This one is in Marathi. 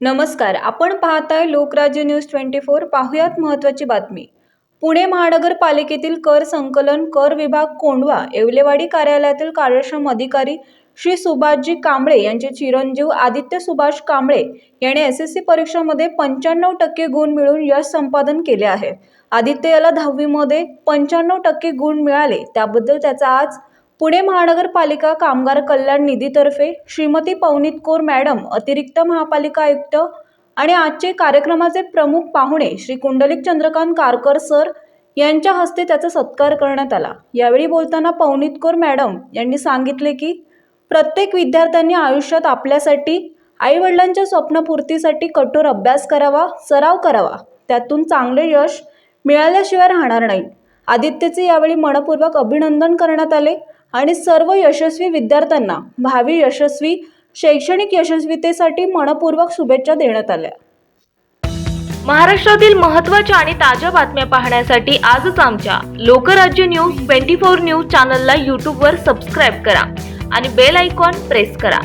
नमस्कार आपण पाहताय लोकराज्य न्यूज ट्वेंटी फोर. पाहुयात महत्त्वाची बातमी. पुणे महानगरपालिकेतील कर संकलन कर विभाग कोंढवा येवलेवाडी कार्यालयातील कार्यक्षम अधिकारी श्री सुभाषजी कांबळे यांचे चिरंजीव आदित्य सुभाष कांबळे याने एस एस सी परीक्षामध्ये पंच्याण्णव टक्के गुण मिळवून यश संपादन केले आहे. आदित्य याला दहावीमध्ये पंच्याण्णव टक्के गुण मिळाले. त्याबद्दल त्याचा आज पुणे महानगरपालिका कामगार कल्याण निधीतर्फे श्रीमती पवनीत कौर मॅडम अतिरिक्त महापालिका आयुक्त आणि आजचे कार्यक्रमाचे प्रमुख पाहुणे श्री कुंडलिक चंद्रकांत कारकर सर यांच्या हस्ते त्याचा सत्कार करण्यात आला. यावेळी बोलताना पवनीत कौर मॅडम यांनी सांगितले की प्रत्येक विद्यार्थ्यांनी आयुष्यात आपल्यासाठी आईवडिलांच्या स्वप्नपूर्तीसाठी कठोर अभ्यास करावा सराव करावा. त्यातून चांगले यश मिळाल्याशिवाय राहणार नाही. आदित्यचे यावेळी मनपूर्वक अभिनंदन करण्यात आले. आणि सर्व यशस्वी विद्यार्थ्यांना भावी यशस्वी शैक्षणिक यशस्वीतेसाठी मनपूर्वक शुभेच्छा देण्यात आल्या. महाराष्ट्रातील महत्त्वाच्या आणि ताज्या बातम्या पाहण्यासाठी आजच आमच्या Lokrajya news twenty four news चॅनलला यूट्यूबवर सबस्क्राईब करा आणि बेल आयकॉन प्रेस करा.